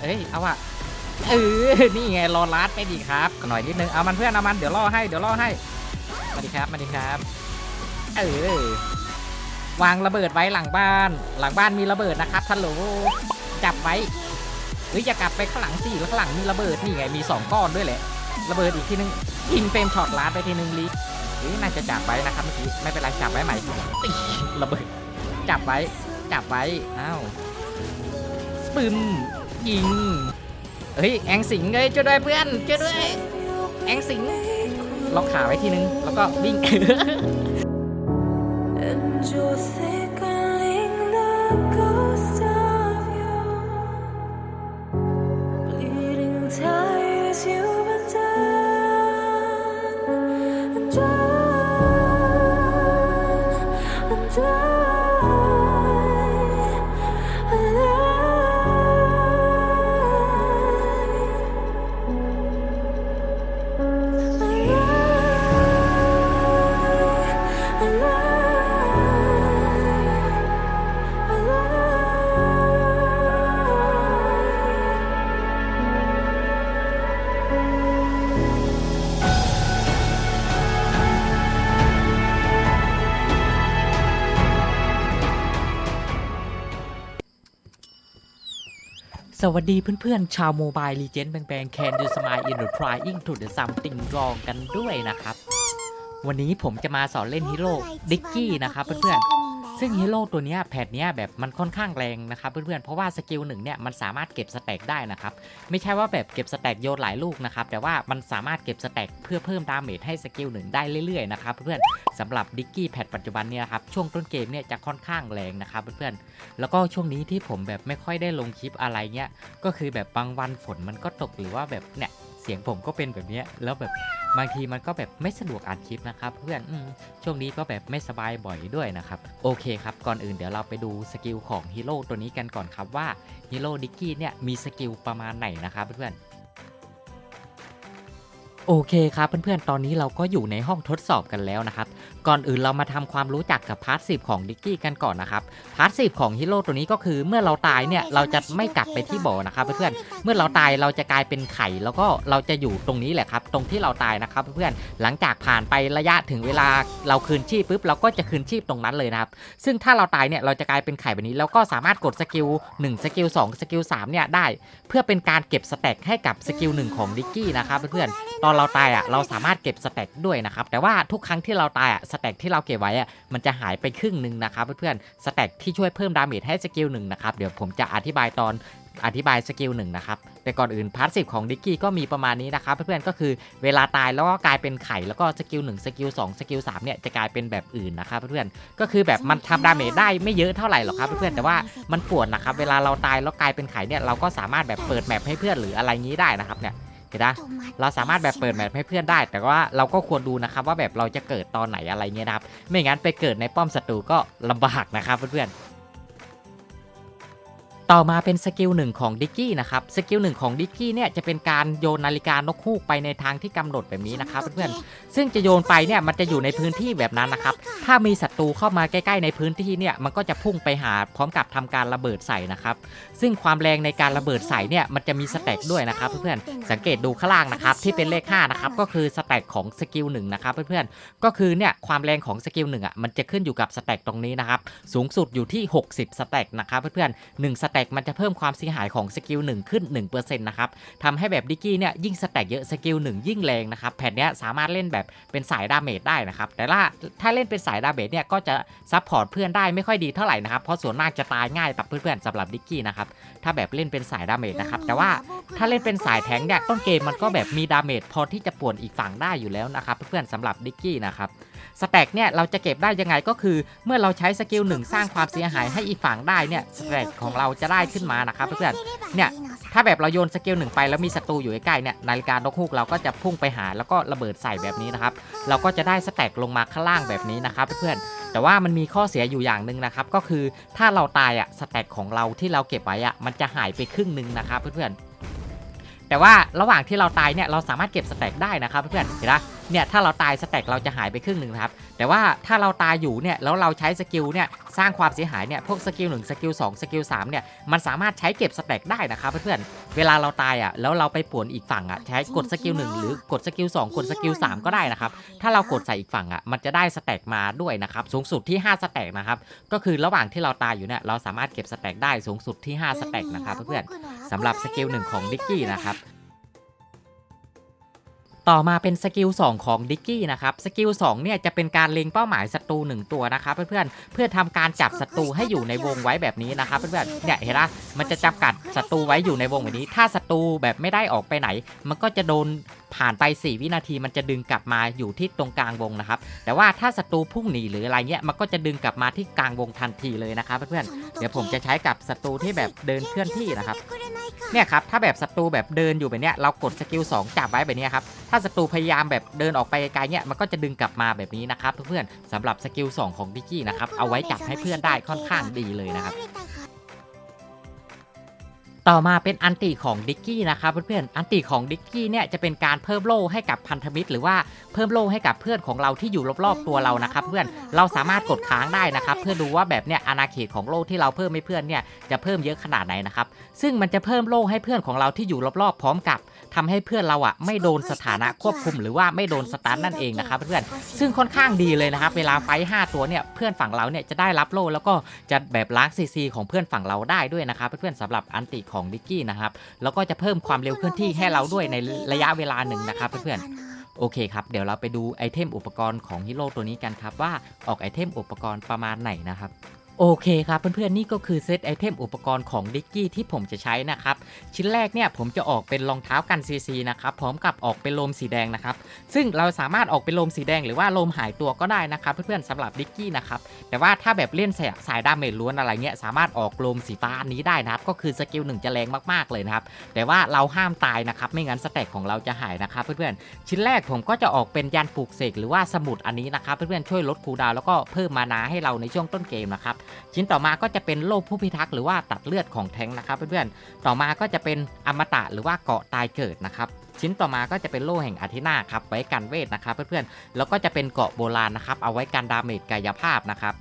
เอ้ย เอาอะเออ นี่ไงรอลัดไปดีครับหน่อยนิดนึง เอามันเพื่อน เอามัน เดี๋ยวล่อให้ เดี๋ยวล่อให้ มาดีครับ มาดีครับ เออ วางระเบิดไว้หลังบ้าน หลังบ้านมีระเบิดนะครับทันโหลจับไว้เฮ้ยอย่ากลับไปข้างหลังสิแล้วข้างหลังมีระเบิดนี่ไง มีสองก้อนด้วยแหละ ระเบิดอีกทีนึงยิงเฟรมช็อตลัดไปทีนึงลีเฮ้ยน่าจะจับไว้นะครับเมื่อกี้ ไม่เป็นไรจับไว้ใหม่ตีระเบิด จับไว้ จับไว้ อ้าวปึ้ม ยิง เฮ้ยแองสิงเลยช่วยด้วยเพื่อนช่วยด้วยแองสิงล็อกขาไว้ทีนึง แล้วก็วิ่ง And you're tickling the ghost สวัสดีเพื่อนๆ ชาวโมบายลีเจนด์แบงๆ Can you smile in the trying to the something wrong กันด้วยนะครับ วันนี้ผมจะมาสอนเล่นฮีโร่ดิกกี้นะครับเพื่อนๆ ซึ่งฮีโร่ตัวนี้แพทเนี้ยแบบมันค่อนข้างแรงนะครับเพื่อนๆ เพราะว่าสกิลหนึ่งเนี่ยมันสามารถเก็บสแต็กได้นะครับ ไม่ใช่ว่าแบบเก็บสแต็กโยนหลายลูกนะครับ แต่ว่ามันสามารถเก็บสแต็กเพื่อเพิ่มดาเมจให้สกิลหนึ่งได้เรื่อยๆนะครับเพื่อนๆสำหรับดิกกี้แพทปัจจุบันเนี่ยครับช่วงต้นเกมเนี่ยจะค่อนข้างแรงนะครับเพื่อนๆ แล้วก็ช่วงนี้ที่ผมแบบไม่ค่อยได้ลงคลิปอะไรเงี้ยก็คือแบบบางวันฝนมันก็ตกหรือว่าแบบเนี่ย สียงผมก็เป็นแบบนี้แล้วแบบบางทีมันก็แบบไม่สะดวกอัดคลิปนะครับ เพื่อนอช่วงนี้ก็แบบไม่สบายบ่อยด้วยนะครับโอเคครับก่อนอื่นเดี๋ยวเราไปดูสกิลของฮีโร่ตัวนี้กันก่อนครับว่าฮีโร่ดิกกี้เนี่ยมีสกิลประมาณไหนนะครับเพื่อนๆ โอเคครับ เพื่อนๆ ตอนนี้เราก็อยู่ในห้องทดสอบกันแล้วนะครับ ก่อนอื่นเรามาทำความรู้จักกับพาร์ทสิของดิกกี้กันก่อนนะครับ พาร์ทสิของฮีโร่ตัวนี้ก็คือเมื่อเราตายเนี่ยเราจะไม่กลับไปที่บ่อนะครับเพื่อนๆ เมื่อเราตายเราจะกลายเป็นไข่แล้วก็เราจะอยู่ตรงนี้แหละครับ ตรงที่เราตายนะครับเพื่อนๆ หลังจากผ่านไประยะถึงเวลาเราคืนชีพปุ๊บเราก็จะคืนชีพตรงนั้นเลยนะครับ ซึ่งถ้าเราตายเนี่ยเราจะกลายเป็นไข่แบบนี้แล้วก็สามารถกดสกิล1สกิล2สกิล3เนี่ยได้ เพื่อเป็นการเก็บสแต็กให้กับสกิลหนึ่งของดิกกี้นะครับเพื่อนๆ ตอนเราตายอะเราสามารถเก็บสแต็กด้วยนะครับแต่ว่าทุกครั้งที่เราตายอะสแต็กที่เราเก็บไว้อะมันจะหายไปครึ่งหนึ่งนะครับเพื่อนๆสแต็กที่ช่วยเพิ่มดาเมจให้สกิลหนึ่งนะครับเดี๋ยวผมจะอธิบายตอนอธิบายสกิลหนึ่งนะครับแต่ก่อนอื่นพาร์ทสิของดิกกี้ก็มีประมาณนี้นะครับเพื่อนๆก็คือเวลาตายแล้วก็กลายเป็นไข่แล้วก็สกิล1สกิล2สกิล3เนี่ยจะกลายเป็นแบบอื่นนะครับเพื่อนๆก็คือแบบมันทำดาเมจได้ไม่เยอะเท่าไหร่หรอกครับเพื่อนๆแต่ว่ามันปวดนะครับเวลาเราตายแล้วกลายเป็นไข่เนี่ยเราก็สามารถแบบเปิดแมปให้เพื่อนหรืออะไรงี้ได้นะครับเนี่ย เห็นปะเราสามารถแบบเปิดแมปให้เพื่อนได้ แต่ว่าเราก็ควรดูนะครับว่าแบบเราจะเกิดตอนไหนอะไรเงี้ยนะครับ ไม่งั้นไปเกิดในป้อมศัตรูก็ลำบากนะครับเพื่อนๆ ต่อมาเป็นสกิลหนึ่งของดิกกี้นะครับสกิลหนึ่งของดิกกี้เนี่ยจะเป็นการโยนนาฬิกานกฮูกไปในทางที่กำหนดแบบนี้นะครับเพื่อนๆซึ่งจะโยนไปเนี่ยมันจะอยู่ในพื้นที่แบบนั้นนะครับถ้ามีศัตรูเข้ามาใกล้ๆในพื้นที่เนี่ยมันก็จะพุ่งไปหาพร้อมกับทำการระเบิดใส่นะครับซึ่งความแรงในการระเบิดใส่เนี่ยมันจะมีสแต็กด้วยนะครับเพื่อนๆสังเกตดูข้างล่างนะครับที่เป็นเลข5นะครับก็คือสแต็กของสกิลหนึ่งนะครับเพื่อนๆก็คือเนี่ยความแรงของสกิลหนึ่งอะมันจะขึ้นอยู่กับสแต็กตรงนี้นะครับสูงสุดอยู่ที่ 60 สแต็กนะครับเพื่อนๆ1สแต็กมันจะเพิ่มความเสียหายของสกิล1ขึ้น1%นะครับทำให้แบบดิกกี้เนี่ยยิ่งสแต็กเยอะสกิล1ยิ่งแรงนะครับแผ่นนี้สามารถเล่นแบบเป็นสายดาเมจได้นะครับแต่ละถ้าเล่นเป็นสายดาเมจเนี่ยก็จะซัพพอร์ตเพื่อนได้ไม่ค่อยดีเท่าไหร่นะครับเพราะส่วนมากจะตายง่ายกับเพื่อนๆสำหรับดิกกี้นะครับถ้าแบบเล่นเป็นสายดาเมจนะครับแต่ว่าถ้าเล่นเป็นสายแทงเนี่ยต้นเกมมันก็แบบมีดาเมจพอที่จะป่วนอีกฝั่งได้อยู่แล้วนะครับเพื่อนๆสำหรับดิกกี้นะครับ สแต็กเนี่ยเราจะเก็บได้ยังไงก็คือ เมื่อเราใช้สกิลหนึ่งสร้างความเสียหายให้อีกฝั่งได้เนี่ยสแต็กของเราจะได้ขึ้นมานะครับเพื่อนๆเนี่ยถ้าแบบเราโยนสกิลหนึ่งไปแล้วมีศัตรูอยู่ใกล้เนี่ยนาฬิกานกฮูกเราก็จะพุ่งไปหาแล้วก็ระเบิดใส่แบบนี้นะครับเราก็จะได้สแต็กลงมาข้างล่างแบบนี้นะครับเพื่อนๆแต่ว่ามันมีข้อเสียอยู่อย่างหนึ่งนะครับก็คือถ้าเราตายอะสแต็กของเราที่เราเก็บไว้อะมันจะหายไปครึ่งหนึ่งนะครับเพื่อนๆแต่ว่าระหว่างที่เราตายเนี่ยเราสามารถเก็บสแต็กได้นะครับเพื่อนๆเห็นปะ เนี่ยถ้าเราตายสแต็กเราจะหายไปครึ่งหนึ่งครับแต่ว่าถ้าเราตายอยู่เนี่ยแล้วเราใช้สกิลเนี่ยสร้างความเสียหายเนี่ยพวกสกิล1สกิล2สกิล3เนี่ยมันสามารถใช้เก็บสแต็กได้นะครับเพื่อนๆเวลาเราตายอะแล้วเราไปป่วนอีกฝั่งอะใช้กดสกิล1หรือกดสกิล2กดสกิล3ก็ได้นะครับถ้าเรากดใส่อีกฝั่งอะมันจะได้สแต็กมาด้วยนะครับสูงสุดที่ 5 สแต็กนะครับก็คือระหว่างที่เราตายอยู่เนี่ยเราสามารถเก็บสแต็กได้สูงสุดที่ 5 สแต็กนะครับเพื่อนๆสำหรับสกิล1ของดิกกี้นะครับ ต่อมาเป็นสกิล2ของดิกกี้นะครับสกิล2เนี่ยจะเป็นการเล็งเป้าหมายศัตรู1ตัวนะครับเพื่อนๆเพื่อทำการจับศัตรูให้อยู่ในวงไว้แบบนี้นะครับเพื่อนๆเนี่ยเห็นละมันจะจำกัดศัตรูไว้อยู่ในวงแบบนี้ ถ้าศัตรูแบบไม่ได้ออกไปไหน มันก็จะโดนผ่านไป 4 วินาทีมันจะดึงกลับมาอยู่ที่ตรงกลางวงนะครับ แต่ว่าถ้าศัตรูพุ่งหนีหรืออะไรเงี้ยมันก็จะดึงกลับมาที่กลางวงทันทีเลยนะครับเพื่อนๆเดี๋ยวผมจะใช้กับศัตรูที่แบบเดินเคลื่อนที่นะครับเนี่ยครับถ้าแบบศัตรูแบบเดินอยู่แบบเนี้ยเรากดสกิล2จับไว้แบบเนี้ยครับถ้าศัตรูพยายามแบบเดินออกไปไกลเนี่ยมันก็จะดึงกลับมาแบบนี้นะครับเพื่อนๆสำหรับสกิล2ของดิกี้นะครับเอาไว้จับให้เพื่อนได้ค่อนข้างดีเลยนะครับ ต่อมาเป็นอันติของดิกกี้นะครับเพื่อนๆ อันติของดิกกี้เนี่ยจะเป็นการเพิ่มโล่ให้กับพันธมิตร หรือว่าเพิ่มโล่ให้กับเพื่อนของเราที่อยู่รอบๆตัวเรานะครับเพื่อน เราสามารถกดค้างได้นะครับเพื่อดูว่าแบบเนี้ยอาณาเขตของโล่ที่เราเพิ่มให้เพื่อนเนี่ยจะเพิ่มเยอะขนาดไหนนะครับ ซึ่งมันจะเพิ่มโล่ให้เพื่อนของเราที่อยู่รอบๆ พร้อมกับทำให้เพื่อนเราอะไม่โดนสถานะควบคุม หรือว่าไม่โดนสตันนั่นเองนะครับเพื่อน ซึ่งค่อนข้างดีเลยนะครับเวลาไฟท์5ตัวเนี่ยเพื่อนฝั่งเราเนี่ยจะได้รับโล่แล้วก็จะแบบล้างซีซีของเพื่อนฝั่งเราได้ด้วยนะครับเพื่อนๆสำหรับอันติของดิกกี้นะครับ แล้วก็จะเพิ่มความเร็วเคลื่อนที่ให้เราด้วยในระยะเวลาหนึ่งนะครับเพื่อนๆโอเคครับ เดี๋ยวเราไปดูไอเทมอุปกรณ์ของฮีโร่ตัวนี้กันครับว่าออกไอเทมอุปกรณ์ประมาณไหนนะครับ โอเคครับเพื่อนๆนี่ก็คือเซตไอเทมอุปกรณ์ของดิกกี้ที่ผมจะใช้นะครับ ชิ้นแรกเนี่ยผมจะออกเป็นรองเท้ากันซีซีนะครับพร้อมกับออกเป็นโลมสีแดงนะครับ ซึ่งเราสามารถออกเป็นโลมสีแดงหรือว่าโลมหายตัวก็ได้นะครับ เพื่อนๆสำหรับดิกกี้นะครับแต่ว่าถ้าแบบเล่นสายสายดาเมจล้วนอะไรเงี้ยสามารถออกโลมสีฟ้าอันนี้ได้นะครับ ก็คือสกิลหนึ่งจะแรงมากๆเลยนะครับแต่ว่าเราห้ามตายนะครับไม่งั้นสแต็กของเราจะหายนะครับเพื่อนๆชิ้นแรกผมก็จะออกเป็นยันปลูกเสกหรือว่าสมุดอันนี้นะครับเพื่อนๆช่วยลดคูลดาวแล้วก็เพิ่มมานาให้เราในช่วงต้นเกมนะครับชิ้นต่อมาก็จะเป็นโล่ผู้พิทักษ์หรือว่าตัดเลือดของแทงนะครับเพื่อนๆ ต่อมาก็จะเป็นอมตะหรือว่าเกาะตายเกิดนะครับชิ้นต่อมาก็จะเป็นโล่แห่งอาทินาครับไว้กันเวทนะครับเพื่อนๆ แล้วก็จะเป็นเกาะโบราณนะครับเอาไว้กันดาเมจกายภาพนะครับ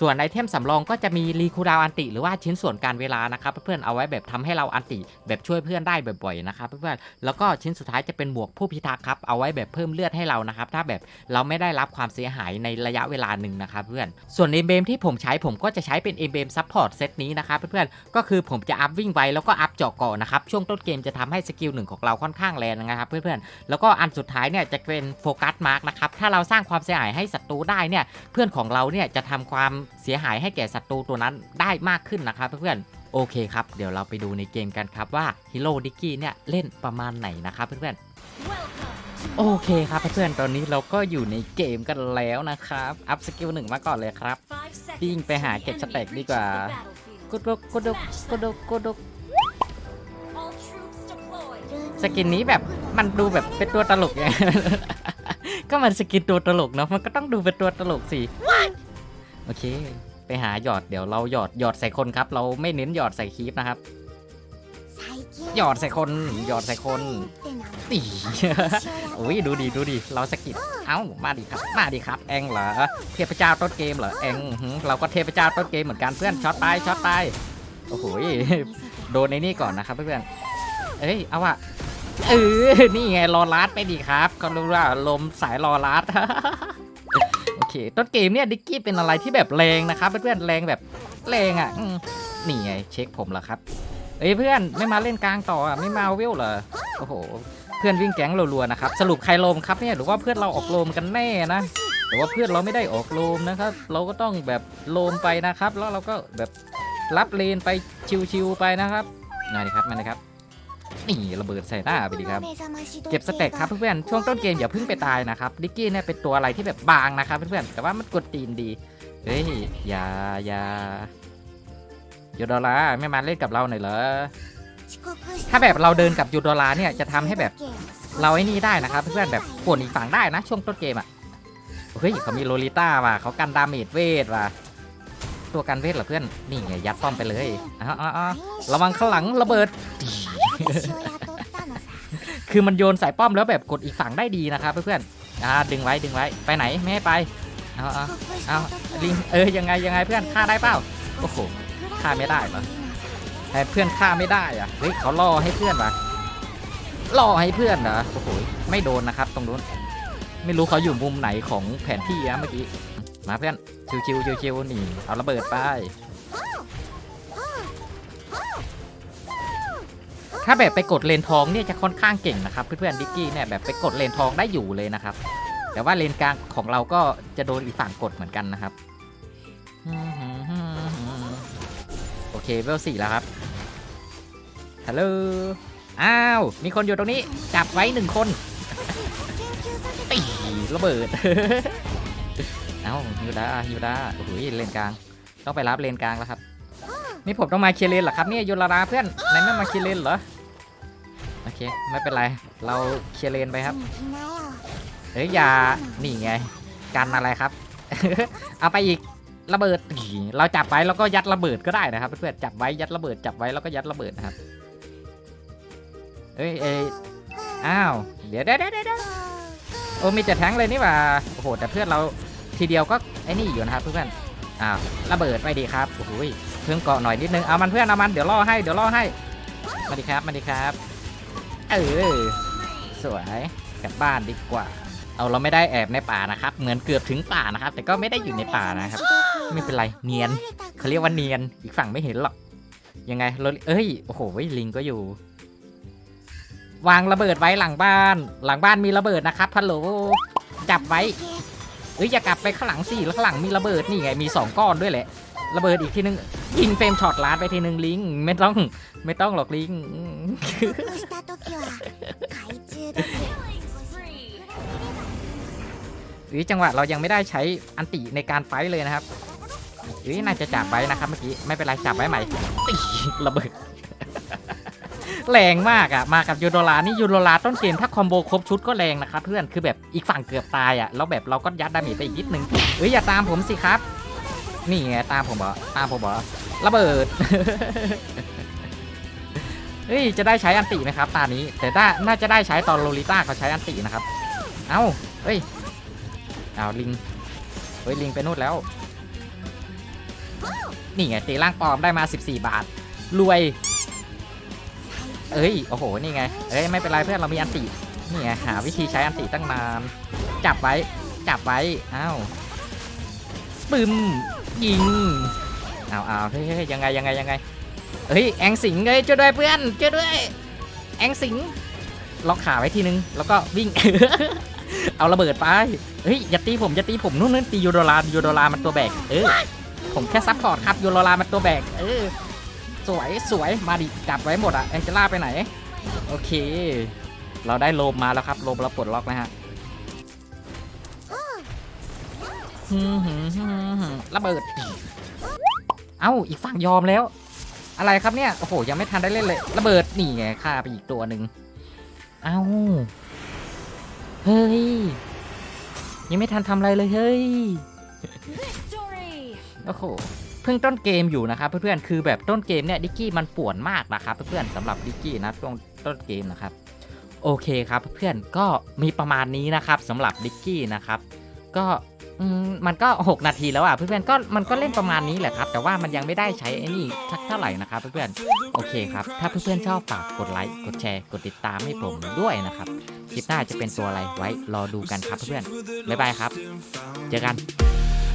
ส่วนไอเทมสำรองก็จะมีรีคูลดาวอันติ หรือว่าชิ้นส่วนการเวลานะครับเพื่อนๆเอาไว้แบบทำให้เราอันติ แบบช่วยเพื่อนได้บ่อยๆนะครับเพื่อนๆแล้วก็ชิ้นสุดท้ายจะเป็นหมวกผู้พิทักษ์ครับเอาไว้แบบเพิ่มเลือดให้เรานะครับถ้าแบบเราไม่ได้รับความเสียหายในระยะเวลาหนึ่งนะครับเพื่อนส่วนเอเบมที่ผมใช้ผมก็จะใช้เป็นเอเบมซัพพอร์ตเซตนี้นะครับเพื่อนๆก็คือผมจะอัพวิ่งไวแล้วก็อัพเจาะเกาะนะครับช่วงต้นเกมจะทำให้สกิลหนึ่งของเราค่อนข้างแรงนะครับเพื่อนๆแล้วก็อันสุดท้ายเนี่ยจะเป็นโฟกัสมาร์กนะครับถ้าเราสร้างความเสียหายให้ศัตรูได้เนี่ยเพื่อนของเราเนี่ยจะทำความเสียหายให้แก่ศัตรูตัวนั้นได้มากขึ้นนะครับเพื่อนๆโอเคครับ เดี๋ยวเราไปดูในเกมกันครับว่าฮีโร่ดิกกี้เนี่ยเล่นประมาณไหนนะครับเพื่อนๆโอเคครับเพื่อนๆตอนนี้เราก็อยู่ในเกมกันแล้วนะครับ อัพสกิลหนึ่งมาก่อนเลยครับวิ่งไปหาเก็บสเต็กดีกว่ากุดกกุดกกุดกกุดกสกินนี้แบบมันดูแบบเป็นตัวตลกไงก็มันสกินตัวตลกเนาะมันก็ต้องดูเป็นตัวตลกสิ โอเค ไปหาหยอดเดี๋ยวเราหยอดหยอดใส่คนครับ เราไม่เน้นหยอดใส่คีปนะครับ หยอดใส่คนหยอดใส่คนตีอุ้ยดูดิดูดิเราสกิดเอ้ามาดิครับ มาดิครับเองเหรอเทพเจ้าต้นเกมเหรอเองหือเราก็เทพเจ้าต้นเกมเหมือนกันเพื่อนช็อตไปช็อตไปโอ้โหยโดนในนี่ก่อนนะครับเพื่อนเอ้ยเอาอะเออนี่ไงรอลัดไปดิครับก็รู้ว่าลมสายรอลัดโอ เคต้นเกมเนี่ยดิกกี้เป็นอะไรที่แบบแรงนะครับเพื่อนๆแรงแบบแรงอะนี่ไงเช็คผมเหรอครับเอ้ยเพื่อนไม่มาเล่นกลางต่ออะไม่มาเวลเหรอโอ้โห เพื่อนวิ่งแก๊งรัวๆนะครับสรุปใครโลมครับเนี่ยหรือว่าเพื่อนเราออกโลมกันแน่นะแต่ว่าเพื่อนเราไม่ได้ออกโลมนะครับ เราก็ต้องแบบโลมไปนะครับ แล้วเราก็แบบรับเลนไปชิวๆไปนะครับมาดิครับมาเลยครับ นี่ระเบิดใส่หน้าไปดิครับ เก็บสเต็กครับเพื่อนๆ ช่วงต้นเกมอย่าเพิ่งไปตายนะครับ ดิกกี้เนี่ยเป็นตัวอะไรที่แบบบางนะครับเพื่อนๆ แต่ว่ามันกดตีนดี เฮ้ย อย่าอย่ายูดอลลาร์ไม่มาเล่นกับเราหน่อยเหรอ ถ้าแบบเราเดินกับยูดอลลาร์เนี่ยจะทำให้แบบเราไอ้นี่ได้นะครับ เพื่อนๆแบบป่วนอีกฝั่งได้นะ ช่วงต้นเกมอะ เฮ้ยเขามีโลลิต้าว่ะเขากันดาเมจเวทว่ะตัวกันเวทเหรอเพื่อน นี่ไงยัดป้อมไปเลยอ้าวอ้าวอ้าวระวังข้างหลังระเบิด คือมันโยนใส่ป้อมแล้วแบบกดอีกฝั่งได้ดีนะครับเพื่อนๆอ่าดึงไว้ดึงไว้ไปไหนไม่ให้ไปเอาเอาเอาลิงเออยังไงยังไงเพื่อนฆ่าได้เปล่าโอ้โหฆ่าไม่ได้เหรอให้เพื่อนฆ่าไม่ได้อะเฮ้ยเขาล่อให้เพื่อนวะล่อให้เพื่อนเหรอโอ้โหไม่โดนนะครับ ตรงนู้นไม่รู้เขาอยู่มุมไหนของแผนที่นะเมื่อกี้มาเพื่อนชิวๆชิวๆนี่เอาระเบิดไป ถ้าแบบไปกดเลนทองเนี่ยจะค่อนข้างเก่งนะครับ เพื่อนๆดิกกี้เนี่ยแบบไปกดเลนทองได้อยู่เลยนะครับ แต่ว่าเลนกลางของเราก็จะโดนอีกฝั่งกดเหมือนกันนะครับโอเคเวลสี่แล้วครับฮัลโหลอ้าวมีคนอยู่ตรงนี้จับไว้หนึ่งคนตีระเบิดเอ้ายูดายูดาโอ้โหเลนกลางต้องไปรับเลนกลางแล้วครับนี่ผมต้องมาเคลเลนเหรอครับเนี่ยยุลาราเพื่อนไหนไม่มาเคลเลนเหรอ โอเค ไม่เป็นไร เราเคลียร์เลนไปครับเฮ้ยอย่า นี่ไง กันอะไรครับ เอาไปอีก ระเบิดตีเราจับไว้แล้วก็ยัดระเบิดก็ได้นะครับเพื่อนจับไว้ยัดระเบิดจับไว้แล้วก็ยัดระเบิดนะครับ เอ้ยเอ้ยอ้าว เดี๋ยวเดี๋ยวเดี๋ยวเดี๋ยวโอ้มีแต่แทงเลยนี่ว่าโอ้โห แต่เพื่อนเราทีเดียวก็ไอ้นี่อยู่นะครับเพื่อนอ้าวระเบิดไปดีครับโอ้โหเพิ่มเกาะหน่อยนิดนึง เอามันเพื่อนเอามัน เดี๋ยวล่อให้ เดี๋ยวล่อให้ มาดีครับ มาดีครับ เออสวยกลับบ้านดีกว่า เอาเราไม่ได้แอบในป่านะครับ เหมือนเกือบถึงป่านะครับ แต่ก็ไม่ได้อยู่ในป่านะครับ ไม่เป็นไรเนียนเขาเรียกว่าเนียนอีกฝั่งไม่เห็นหรอกยังไงเราเอ้ยโอ้โหลิงก็อยู่ วางระเบิดไว้หลังบ้าน หลังบ้านมีระเบิดนะครับพัลโหลจับไว้เอ้ยอย่ากลับไปข้างหลังสิข้างหลังมีระเบิดนี่ไงมีสองก้อนด้วยแหละ ระเบิดอีกทีนึงยิงเฟรมช็อตลาดไปทีนึงลิงไม่ต้องไม่ต้องหรอกลิงอุ้ยจังหวะเรายังไม่ได้ใช้อันติในการไฟเลยนะครับอุ้ยน่าจะจับไว้นะครับเมื่อกี้ไม่เป็นไรจับไว้ใหม่ตีระเบิดแรงมากอะมากับยูโดลานี่ยูโดลาต้นเกมถ้าคอมโบครบชุดก็แรงนะครับเพื่อนคือแบบอีกฝั่งเกือบตายอะแล้วแบบเราก็ยัดดาเมจไปอีกนิดนึงเอ้ยอย่าตามผมสิครับ นี่ไงตามผมเหรอตามผมเหรอระเบิด เฮ้ยจะได้ใช้อันติไหมครับ ตานี้ แต่ได้น่าจะได้ใช้ตอนโลลิต้าเขาใช้อันตินะครับ เอ้าเฮ้ยเอาลิงเฮ้ยลิงไปนู่นแล้ว นี่ไงตีร่างปลอมได้มา 14 บาท รวย เอ้ยโอ้โหนี่ไงเอ้ยไม่เป็นไรเพื่อนเรามีอันตินี่ไงหาวิธีใช้อันติตั้งนานจับไว้จับไว้อ้าวปึ้ม ยิงเอาเอาเฮ้ยยังไงยังไงยังไงเฮ้ยแองสิงเลยช่วยด้วยเพื่อนช่วยด้วยแองสิงล็อกขาไว้ทีนึงแล้วก็วิ่ง เอาระเบิดไปเฮ้ยอย่าตีผมอย่าตีผมนู่นนู่นตียูโดลายูโดลามันตัวแบกเออผมแค่ซัพพอร์ตครับยูโดลามันตัวแบกเออสวยสวยมาดิจับไว้หมดอะแองเจล่าไปไหน โอเค เราได้โลมมาแล้วครับโลมเราปลดล็อกนะฮะ ระเบิด เอ้า อีกฝั่งยอมแล้ว อะไรครับเนี่ย โอ้โห ยังไม่ทันได้เล่นเลย ระเบิด นี่ไงฆ่าไปอีกตัวหนึ่ง เอ้า เฮ้ย ยังไม่ทันทำอะไรเลยเฮ้ย โอ้โห เพิ่งต้นเกมอยู่นะครับ เพื่อนๆ คือแบบต้นเกมเนี่ยดิกกี้มันป่วนมากนะครับเพื่อนๆสำหรับดิกกี้นะต้นต้นเกมนะครับโอเคครับเพื่อนๆก็มีประมาณนี้นะครับสำหรับดิกกี้นะครับ ก็อื มันก็ 6 นาทีแล้วอะเพื่อนๆก็มันก็เล่นประมาณนี้แหละครับ แต่ว่ามันยังไม่ได้ใช้ไอ้นี่สักเท่าไหร่นะครับเพื่อนๆโอเคครับ ถ้าเพื่อนๆชอบฝากกดไลค์กดแชร์กดติดตามให้ผมด้วยนะครับคลิปหน้าจะเป็นตัวอะไรไว้รอดูกันครับเพื่อนๆบ๊ายบายครับ เจอกัน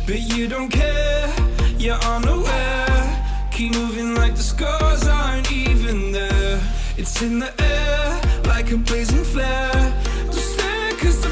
But you don't care, you're unaware. Keep moving like the scars aren't even there. It's in the air, like a blazing flare. Don't stand, cause the